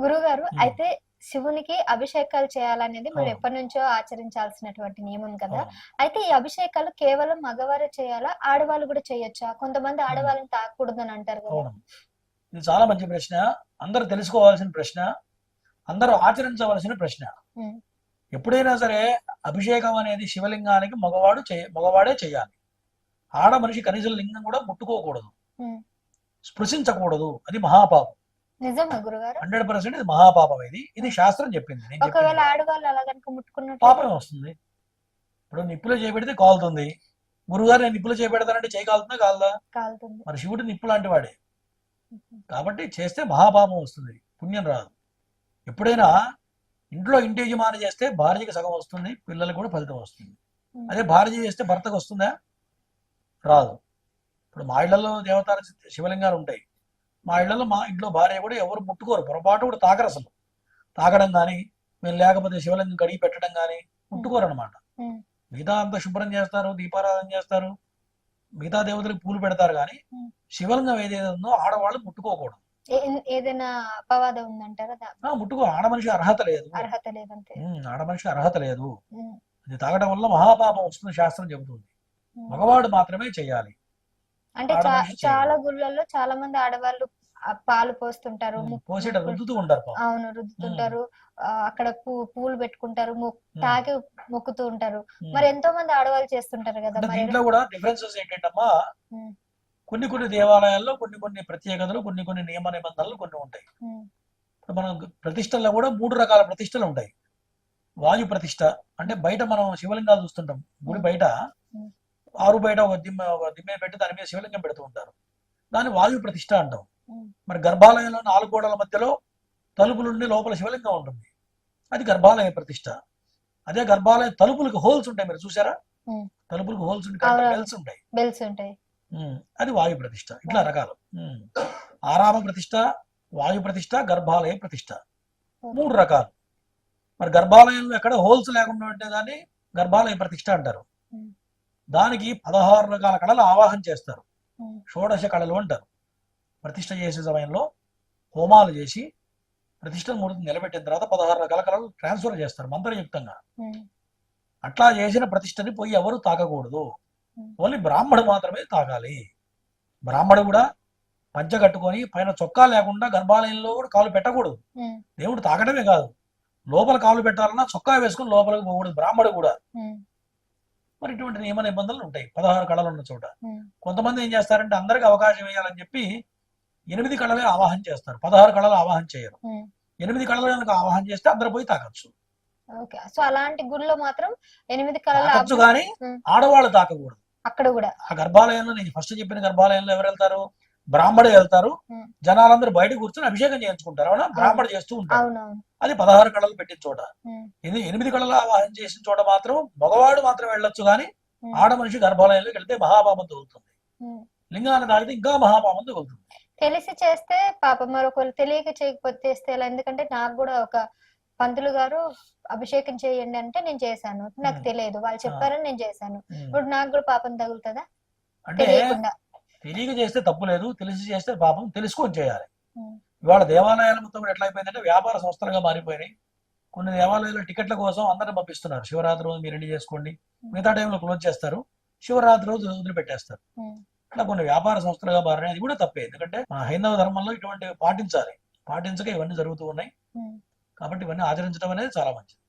గురుగారు. అయితే శివునికి అభిషేకాలు చేయాలనేది మనం. ఎప్పటి నుంచో ఆచరించాల్సినటువంటి నియమం కదా. అయితే ఈ అభిషేకాలు కేవలం మగవారే చేయాలా? ఆడవాళ్ళు కూడా చేయొచ్చా? కొంతమంది ఆడవాళ్ళని తాకూడదని అంటారు కదా. ఇది చాలా మంచి ప్రశ్న. అందరూ తెలుసుకోవాల్సిన ప్రశ్న. అందరూ ఆచరించవలసిన ప్రశ్న. ఎప్పుడైనా సరే అభిషేకం అనేది శివలింగానికి మగవాడు చేయ మగవాడే చేయాలి. ఆడ మనిషి కనీస లింగం కూడా ముట్టుకోకూడదు. స్పృశించకూడదు. అది మహాపాపం. నిజమా గురుగారు. హండ్రెడ్ పర్సెంట్ ఇది మహాపాపం ఇది. ఇది శాస్త్రం చెప్పింది. నేను ఒకవేళ చెప్పింది. కాదు. ఆడవాళ్ళు అలా కనుక ముట్టుకున్నట్టు పాపం వస్తుంది. ఇప్పుడు నిప్పులో చేపెడితే కాలుతుంది. గురుగారు నేను నిప్పులో చేపెడతానంటే చేయి కాలుతుందా కాలదా? కాలుతుంది. మరి శివుడు నిప్పు లాంటి వాడే. కాబట్టి చేస్తే మహాపాపం వస్తుంది. పుణ్యం రాదు. ఎప్పుడైనా ఇంట్లో ఇంటి యజమాని చేస్తే భార్యకి సగం వస్తుంది పిల్లలకు కూడా ఫలితం వస్తుంది. అదే భార్య చేస్తే భర్తకు వస్తుందా? రాదు. ఇప్పుడు మా ఇళ్ళలో దేవతార శివలింగాలు ఉంటాయి. మా ఇళ్ళలో మా ఇంట్లో భార్య కూడా ఎవరు ముట్టుకోరు పొరపాటు కూడా తాకరు అసలు తాకడం కానీ మేము లేకపోతే శివలింగం కడిగి పెట్టడం కానీ ముట్టుకోరు అనమాట. మిగతా అంతా శుభ్రం చేస్తారు దీపారాధన చేస్తారు మిగతా దేవతలకు పూలు పెడతారు కానీ. శివలింగం ఏదైతే ఉందో ఆడవాళ్ళు ముట్టుకోకూడదు ఏదైనా అపవాదం ఉందంటారా ముట్టుకో ఆడ మనిషి అర్హత లేదు అర్హత ఆడ మనిషి అర్హత లేదు. ఇది తాగడం వల్ల మహాపాపం వస్తుంది శాస్త్రం చెబుతుంది. మగవాడు మాత్రమే చేయాలి అంటే. చాలా గుళ్ళల్లో చాలా మంది ఆడవాళ్ళు పాలు పోస్తుంటారు. అవును రుద్దుతుంటారు. అక్కడ పూలు పెట్టుకుంటారు తాకి మొక్కుతూ ఉంటారు. మరి ఎంతో మంది ఆడవాళ్ళు చేస్తుంటారు కదా దీంట్లో కూడా డిఫరెన్సెస్ ఏంటంటమ్మా. కొన్ని కొన్ని దేవాలయాల్లో కొన్ని కొన్ని ప్రత్యేకతలు కొన్ని కొన్ని నియమ నిబంధనలు కొన్ని ఉంటాయి. మనం ప్రతిష్టల్లో కూడా మూడు రకాల ప్రతిష్టలు ఉంటాయి. వాయు ప్రతిష్ట అంటే బయట మనం శివలింగాలు చూస్తుంటాం. గుడి బయట. ఆరు బయట ఒక దిమ్మ ఒక దిమ్మె పెట్టి దాని మీద శివలింగం పెడుతూ ఉంటారు. దాన్ని వాయు ప్రతిష్ట అంటాం. మరి గర్భాలయంలో నాలుగు గోడల మధ్యలో తలుపులుండి లోపల శివలింగం ఉంటుంది. అది గర్భాలయ ప్రతిష్ట. అదే గర్భాలయ తలుపులకు హోల్స్ ఉంటాయి మీరు చూసారా. తలుపులకు హోల్స్. ఉంటాయి బెల్స్ ఉంటాయి. బెల్స్ ఉంటాయి. అది వాయు ప్రతిష్ట. ఇట్లా రకాలు. ఆరామ ప్రతిష్ట వాయు ప్రతిష్ట గర్భాలయ ప్రతిష్ట. మూడు రకాలు. మరి గర్భాలయంలో ఎక్కడ హోల్స్ లేకుండా ఉంటే దాన్ని గర్భాలయ ప్రతిష్ట అంటారు. దానికి పదహారు రకాల కళలు ఆవాహన చేస్తారు. షోడశ కళలు అంటారు. ప్రతిష్ట చేసే సమయంలో హోమాలు చేసి ప్రతిష్ట మూర్తిని నిలబెట్టిన తర్వాత పదహారు రకాల కళలు ట్రాన్స్ఫర్ చేస్తారు మంత్రయుక్తంగా. అట్లా చేసిన ప్రతిష్టని పోయి ఎవరు తాకకూడదు. ఓన్లీ బ్రాహ్మడు మాత్రమే తాకాలి బ్రాహ్మడు కూడా పంచ కట్టుకొని పైన చొక్కా లేకుండా గర్భాలయంలో కూడా కాలు పెట్టకూడదు. దేవుడు తాకడమే కాదు. లోపల కాలు పెట్టాలన్నా చొక్కా వేసుకుని లోపలికి పోకూడదు బ్రాహ్మడు కూడా. మరి ఇటువంటి నియమ నిబంధనలు ఉంటాయి. పదహారు కళలు ఉన్న చోట. కొంతమంది ఏం చేస్తారంటే అందరికి అవకాశం ఇవ్వాలని చెప్పి ఎనిమిది కళలే ఆవాహన చేస్తారు. పదహారు కళలు ఆవాహన చేయరు. ఎనిమిది కళలు కనుక ఆవాహన చేస్తే అందరు పోయి తాకచ్చు సో అలాంటి గుడిలో మాత్రం ఎనిమిది కళల కానీ. ఆడవాళ్ళు తాకకూడదు. అక్కడ కూడా. ఆ గర్భాలయంలో నేను ఫస్ట్ చెప్పిన గర్భాలయంలో ఎవరు వెళ్తారు? బ్రాహ్మడే వెళ్తారు. జనాలందరూ బయట కూర్చొని అభిషేకం చేయించుకుంటారు. అవునా? బ్రాహ్మడు చేస్తూ ఉంటారు. అది పదహారు కళలు పెట్టిన చోట. ఎనిమిది కళలు ఆవాహన చేసిన చోట మాత్రం మగవాడు మాత్రం వెళ్ళొచ్చు కానీ ఆడ మనిషి గర్భాలయంలోకి వెళ్తే మహాపాపం తగులుతుంది. లింగాన్ని తాగితే ఇంకా మహాపాపం తగులుతుంది. తెలిసి చేస్తే పాపం మరొకరు తెలియక చేయకపోతే చేస్తే ఎలా? ఎందుకంటే నాకు కూడా ఒక పంతులు గారు అభిషేకం చేయండి అంటే నేను చేశాను. నాకు. తెలియదు. వాళ్ళు చెప్పారని నేను చేశాను. ఇప్పుడు నాకు కూడా పాపం తగులుతుందా? తెలియకుండా. తెలియక చేస్తే తప్పు లేదు. తెలిసి చేస్తే పాపం తెలుసుకొని చేయాలి. ఇవాళ దేవాలయాలు మొత్తం కూడా ఎట్లా అయిపోయిందంటే వ్యాపార సంస్థలుగా మారిపోయినాయి. కొన్ని దేవాలయాలు టికెట్ల కోసం అందరిని పంపిస్తున్నారు. శివరాత్రి రోజు మీరు రెడీ చేసుకోండి. మిగతా టైంలో క్లోజ్ చేస్తారు. శివరాత్రి రోజు వదిలిపెట్టేస్తారు. ఇట్లా కొన్ని వ్యాపార సంస్థలుగా మారినాయి. అది కూడా తప్పే. ఎందుకంటే మన హైందవ ధర్మంలో ఇటువంటివి పాటించాలి. పాటించక ఇవన్నీ జరుగుతూ ఉన్నాయి. కాబట్టి ఇవన్నీ ఆచరించడం అనేది చాలా మంచిది.